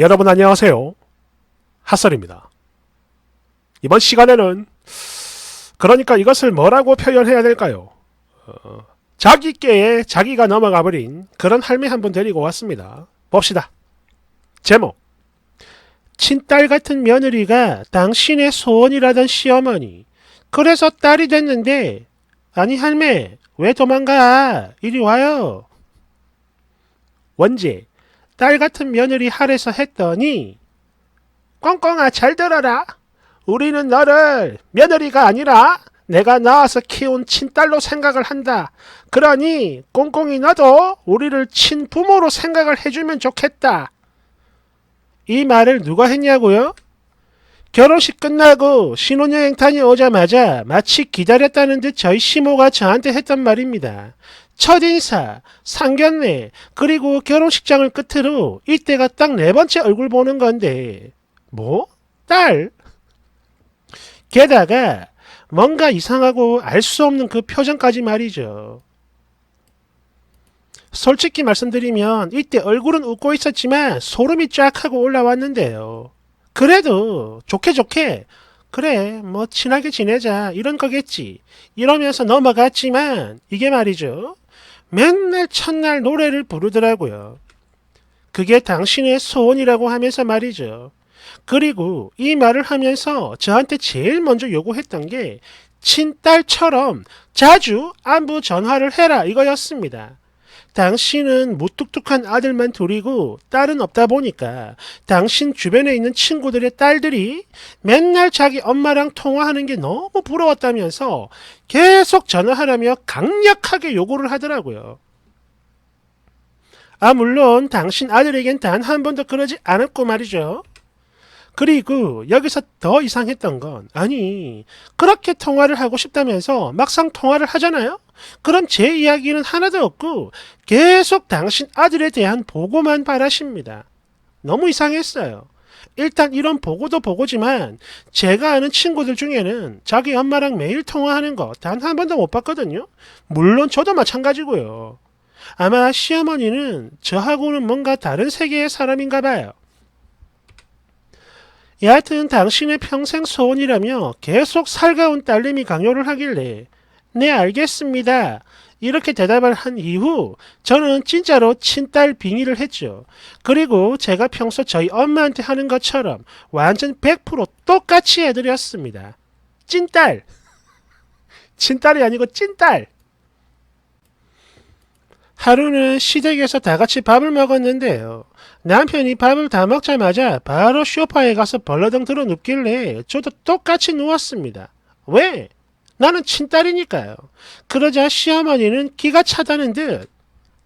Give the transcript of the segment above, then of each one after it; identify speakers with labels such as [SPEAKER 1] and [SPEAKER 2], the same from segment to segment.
[SPEAKER 1] 여러분 안녕하세요. 핫설입니다. 이번 시간에는 그러니까 이것을 뭐라고 표현해야 될까요? 어, 자기께에 자기가 넘어가 버린 그런 할매 한 분 데리고 왔습니다. 봅시다. 제목 친딸 같은 며느리가 당신의 소원이라던 시어머니 그래서 딸이 됐는데 아니 할매 왜 도망가 이리 와요. 원제 딸 같은 며느리 할에서 했더니 꽁꽁아 잘 들어라. 우리는 너를 며느리가 아니라 내가 낳아서 키운 친딸로 생각을 한다. 그러니 꽁꽁이 너도 우리를 친부모로 생각을 해주면 좋겠다. 이 말을 누가 했냐고요? 결혼식 끝나고 신혼여행 다녀오자마자 마치 기다렸다는 듯 저희 시모가 저한테 했던 말입니다. 첫인사, 상견례, 그리고 결혼식장을 끝으로 이때가 딱 네 번째 얼굴 보는 건데 뭐? 딸? 게다가 뭔가 이상하고 알 수 없는 그 표정까지 말이죠. 솔직히 말씀드리면 이때 얼굴은 웃고 있었지만 소름이 쫙 하고 올라왔는데요. 그래도 좋게 좋게 그래 뭐 친하게 지내자 이런 거겠지 이러면서 넘어갔지만 이게 말이죠. 맨날 첫날 노래를 부르더라고요. 그게 당신의 소원이라고 하면서 말이죠. 그리고 이 말을 하면서 저한테 제일 먼저 요구했던 게 친딸처럼 자주 안부 전화를 해라 이거였습니다. 당신은 무뚝뚝한 아들만 둘이고 딸은 없다 보니까 당신 주변에 있는 친구들의 딸들이 맨날 자기 엄마랑 통화하는 게 너무 부러웠다면서 계속 전화하라며 강력하게 요구를 하더라고요. 아, 물론 당신 아들에겐 단 한 번도 그러지 않았고 말이죠. 그리고 여기서 더 이상했던 건 아니 그렇게 통화를 하고 싶다면서 막상 통화를 하잖아요. 그럼 제 이야기는 하나도 없고 계속 당신 아들에 대한 보고만 바라십니다. 너무 이상했어요. 일단 이런 보고도 보고지만 제가 아는 친구들 중에는 자기 엄마랑 매일 통화하는 거 단 한 번도 못 봤거든요. 물론 저도 마찬가지고요. 아마 시어머니는 저하고는 뭔가 다른 세계의 사람인가 봐요. 여하튼 당신의 평생 소원이라며 계속 살가운 딸내미 강요를 하길래 네 알겠습니다. 이렇게 대답을 한 이후 저는 진짜로 친딸 빙의를 했죠. 그리고 제가 평소 저희 엄마한테 하는 것처럼 완전 100% 똑같이 해드렸습니다. 찐딸! 친딸이 아니고 찐딸! 하루는 시댁에서 다 같이 밥을 먹었는데요. 남편이 밥을 다 먹자마자 바로 쇼파에 가서 벌러덩 들어 눕길래 저도 똑같이 누웠습니다. 왜? 나는 친딸이니까요. 그러자 시어머니는 기가 차다는 듯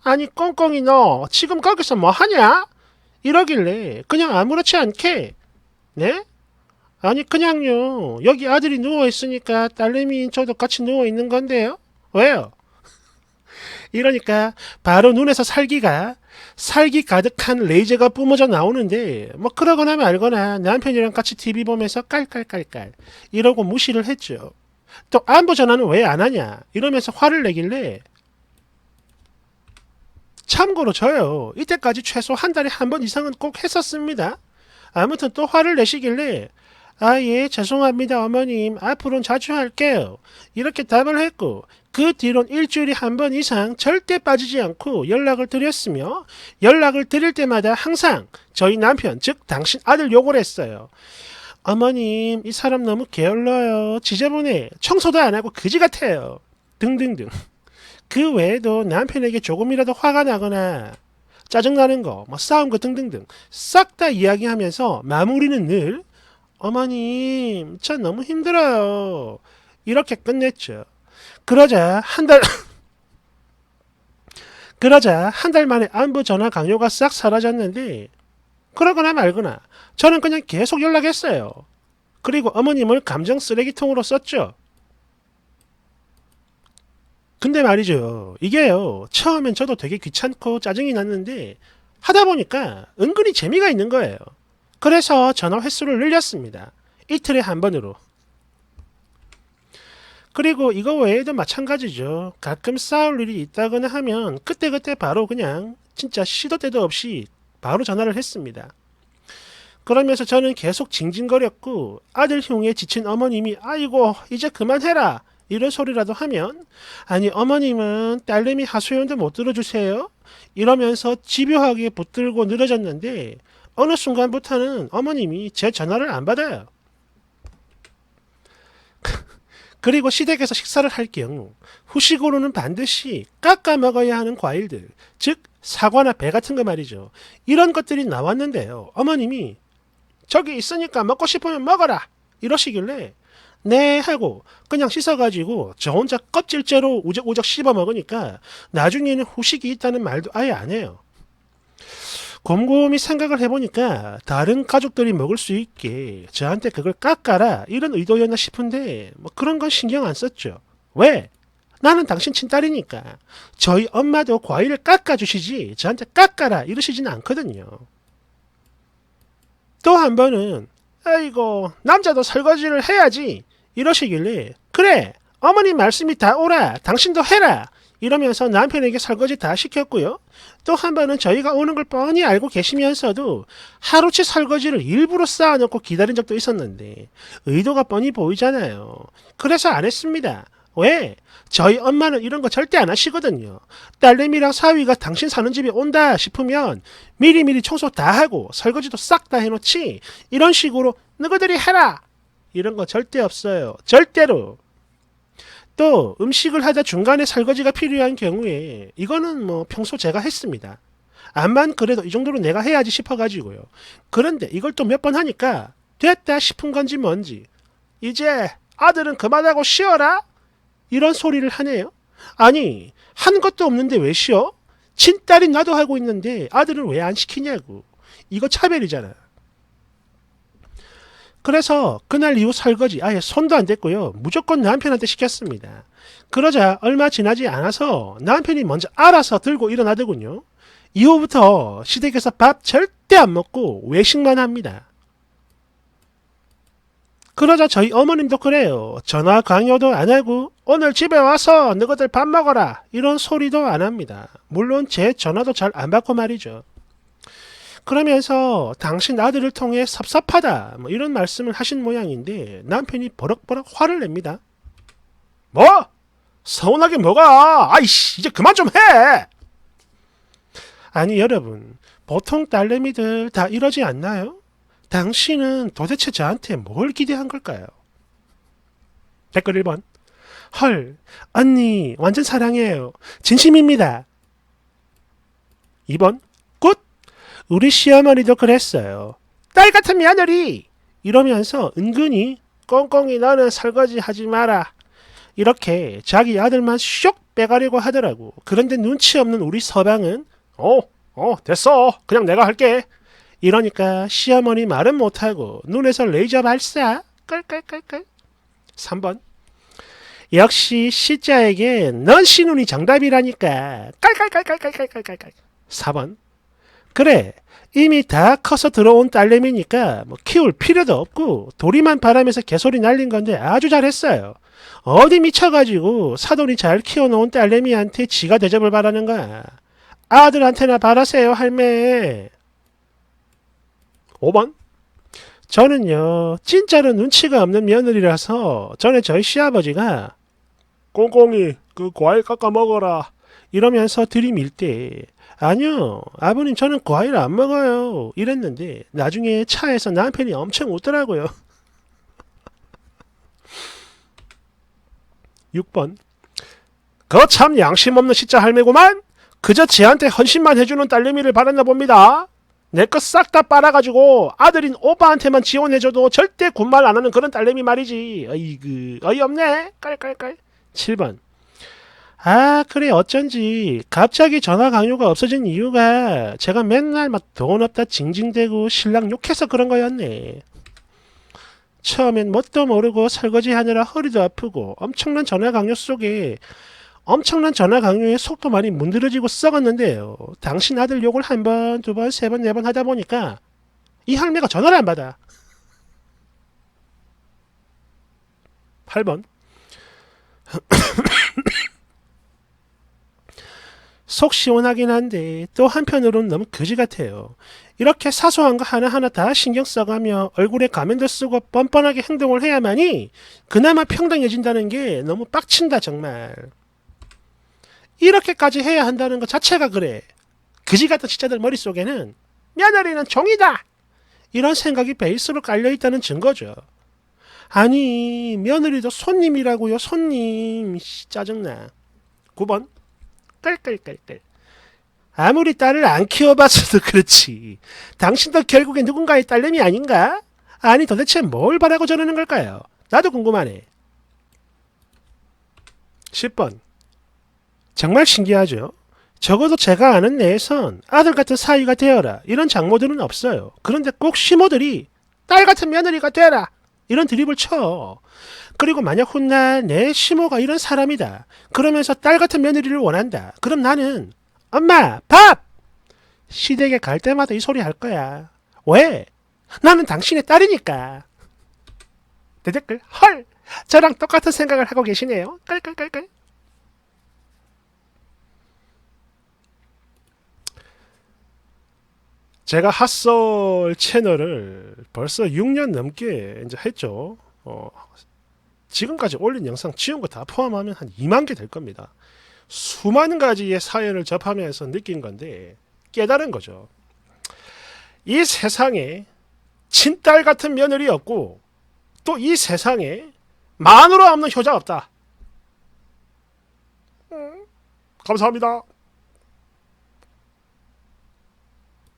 [SPEAKER 1] 아니 꽁꽁이 너 지금 거기서 뭐 하냐? 이러길래 그냥 아무렇지 않게 네? 아니 그냥요 여기 아들이 누워 있으니까 딸내미인 저도 같이 누워 있는 건데요. 왜요? 이러니까 바로 눈에서 살기가 살기 가득한 레이저가 뿜어져 나오는데 뭐 그러거나 말거나 남편이랑 같이 TV 보면서 깔깔깔깔 이러고 무시를 했죠. 또 안부 전화는 왜 안 하냐 이러면서 화를 내길래 참고로 저요 이때까지 최소 한 달에 한 번 이상은 꼭 했었습니다. 아무튼 또 화를 내시길래 아, 예, 죄송합니다, 어머님. 앞으로는 자주 할게요. 이렇게 답을 했고, 그 뒤론 일주일에 한 번 이상 절대 빠지지 않고 연락을 드렸으며, 연락을 드릴 때마다 항상 저희 남편, 즉, 당신 아들 욕을 했어요. 어머님, 이 사람 너무 게을러요. 지저분해. 청소도 안 하고 그지 같아요. 등등등. 그 외에도 남편에게 조금이라도 화가 나거나, 짜증나는 거, 뭐 싸움 거 등등등 싹 다 이야기하면서 마무리는 늘 어머님, 저 너무 힘들어요. 이렇게 끝냈죠. 그러자 한 달, 그러자 한 달 만에 안부 전화 강요가 싹 사라졌는데, 그러거나 말거나 저는 그냥 계속 연락했어요. 그리고 어머님을 감정 쓰레기통으로 썼죠. 근데 말이죠. 이게요. 처음엔 저도 되게 귀찮고 짜증이 났는데, 하다 보니까 은근히 재미가 있는 거예요. 그래서 전화 횟수를 늘렸습니다. 이틀에 한 번으로. 그리고 이거 외에도 마찬가지죠. 가끔 싸울 일이 있다거나 하면 그때그때 바로 그냥 진짜 시도 때도 없이 바로 전화를 했습니다. 그러면서 저는 계속 징징거렸고 아들 흉에 지친 어머님이 아이고 이제 그만해라 이런 소리라도 하면 아니 어머님은 딸내미 하소연도 못 들어주세요 이러면서 집요하게 붙들고 늘어졌는데 어느 순간부터는 어머님이 제 전화를 안 받아요. 그리고 시댁에서 식사를 할 경우 후식으로는 반드시 깎아 먹어야 하는 과일들, 즉 사과나 배 같은 거 말이죠. 이런 것들이 나왔는데요. 어머님이 저기 있으니까 먹고 싶으면 먹어라 이러시길래 네 하고 그냥 씻어가지고 저 혼자 껍질째로 우적우적 씹어 먹으니까 나중에는 후식이 있다는 말도 아예 안 해요. 곰곰이 생각을 해보니까 다른 가족들이 먹을 수 있게 저한테 그걸 깎아라 이런 의도였나 싶은데 뭐 그런 건 신경 안 썼죠. 왜? 나는 당신 친딸이니까 저희 엄마도 과일을 깎아주시지 저한테 깎아라 이러시지는 않거든요. 또 한 번은 아이고 남자도 설거지를 해야지 이러시길래 그래 어머님 말씀이 다 오라 당신도 해라 이러면서 남편에게 설거지 다 시켰고요. 또 한 번은 저희가 오는 걸 뻔히 알고 계시면서도 하루치 설거지를 일부러 쌓아놓고 기다린 적도 있었는데 의도가 뻔히 보이잖아요. 그래서 안 했습니다. 왜? 저희 엄마는 이런 거 절대 안 하시거든요. 딸내미랑 사위가 당신 사는 집에 온다 싶으면 미리미리 청소 다 하고 설거지도 싹 다 해놓지 이런 식으로 너희들이 해라 이런 거 절대 없어요. 절대로. 또 음식을 하다 중간에 설거지가 필요한 경우에 이거는 뭐 평소 제가 했습니다. 암만 그래도 이 정도로 내가 해야지 싶어가지고요. 그런데 이걸 또 몇 번 하니까 됐다 싶은 건지 뭔지 이제 아들은 그만하고 쉬어라 이런 소리를 하네요. 아니 한 것도 없는데 왜 쉬어? 친딸이 나도 하고 있는데 아들은 왜 안 시키냐고 이거 차별이잖아. 그래서 그날 이후 설거지 아예 손도 안 댔고요. 무조건 남편한테 시켰습니다. 그러자 얼마 지나지 않아서 남편이 먼저 알아서 들고 일어나더군요. 이후부터 시댁에서 밥 절대 안 먹고 외식만 합니다. 그러자 저희 어머님도 그래요. 전화 강요도 안 하고 오늘 집에 와서 너희들 밥 먹어라 이런 소리도 안 합니다. 물론 제 전화도 잘 안 받고 말이죠. 그러면서 당신 아들을 통해 섭섭하다 뭐 이런 말씀을 하신 모양인데 남편이 버럭버럭 화를 냅니다. 뭐? 서운하게 뭐가? 아이씨 이제 그만 좀 해. 아니 여러분 보통 딸내미들 다 이러지 않나요? 당신은 도대체 저한테 뭘 기대한 걸까요? 댓글 1번 헐 언니 완전 사랑해요 진심입니다 2번 굿 우리 시어머니도 그랬어요. 딸 같은 며느리! 이러면서 은근히 꽁꽁이 너는 설거지 하지 마라. 이렇게 자기 아들만 쇽 빼가려고 하더라고. 그런데 눈치 없는 우리 서방은 어, 어, 됐어. 그냥 내가 할게. 이러니까 시어머니 말은 못하고 눈에서 레이저 발사. 끌끌끌끌. 3번. 역시 시자에게 넌 신운이 정답이라니까. 깔깔깔깔깔깔깔깔. 4번. 그래 이미 다 커서 들어온 딸내미니까 뭐 키울 필요도 없고 도리만 바라면서 개소리 날린 건데 아주 잘했어요. 어디 미쳐가지고 사돈이 잘 키워놓은 딸내미한테 지가 대접을 바라는 거야. 아들한테나 바라세요 할매. 5번 저는요 진짜로 눈치가 없는 며느리라서 전에 저희 시아버지가 꽁꽁이 그 과일 깎아 먹어라 이러면서 들이밀 때 아니요, 아버님 저는 과일 안 먹어요. 이랬는데 나중에 차에서 남편이 엄청 웃더라고요. 6번. 그 참 양심 없는 시자 할매구만. 그저 지한테 헌신만 해주는 딸내미를 바랐나 봅니다. 내 것 싹 다 빨아가지고 아들인 오빠한테만 지원해줘도 절대 군말 안 하는 그런 딸내미 말이지. 어이그 어이없네. 깔깔깔. 7번. 아, 그래, 어쩐지. 갑자기 전화 강요가 없어진 이유가 제가 맨날 막 돈 없다 징징대고 신랑 욕해서 그런 거였네. 처음엔 뭣도 모르고 설거지 하느라 허리도 아프고 엄청난 전화 강요 속에 엄청난 전화 강요에 속도 많이 문드러지고 썩었는데요. 당신 아들 욕을 한 번, 두 번, 세 번, 네 번 하다 보니까 이 할매가 전화를 안 받아. 8번. 속 시원하긴 한데 또 한편으로는 너무 거지 같아요. 이렇게 사소한 거 하나하나 다 신경 써가며 얼굴에 가면도 쓰고 뻔뻔하게 행동을 해야만이 그나마 평등해진다는 게 너무 빡친다 정말. 이렇게까지 해야 한다는 것 자체가 그래. 그지 같은 진짜들 머릿속에는 며느리는 종이다! 이런 생각이 베이스로 깔려있다는 증거죠. 아니 며느리도 손님이라고요 손님 씨, 짜증나 9번 끌끌끌끌 아무리 딸을 안 키워봤어도 그렇지. 당신도 결국에 누군가의 딸내미 아닌가? 아니 도대체 뭘 바라고 저러는 걸까요? 나도 궁금하네. 10번. 정말 신기하죠? 적어도 제가 아는 내에선 아들 같은 사위가 되어라. 이런 장모들은 없어요. 그런데 꼭 시모들이 딸 같은 며느리가 되라. 이런 드립을 쳐. 그리고 만약 훗날 내 시모가 이런 사람이다. 그러면서 딸 같은 며느리를 원한다. 그럼 나는 엄마 밥! 시댁에 갈 때마다 이 소리 할 거야. 왜? 나는 당신의 딸이니까. 대댓글 헐! 저랑 똑같은 생각을 하고 계시네요. 깔깔깔깔. 제가 핫솔 채널을 벌써 6년 넘게 이제 했죠. 어, 지금까지 올린 영상 지운 거 다 포함하면 한 2만 개 될 겁니다. 수많은 가지의 사연을 접하면서 느낀 건데 깨달은 거죠. 이 세상에 친딸 같은 며느리 없고 또 이 세상에 마누라 없는 효자 없다. 음, 감사합니다.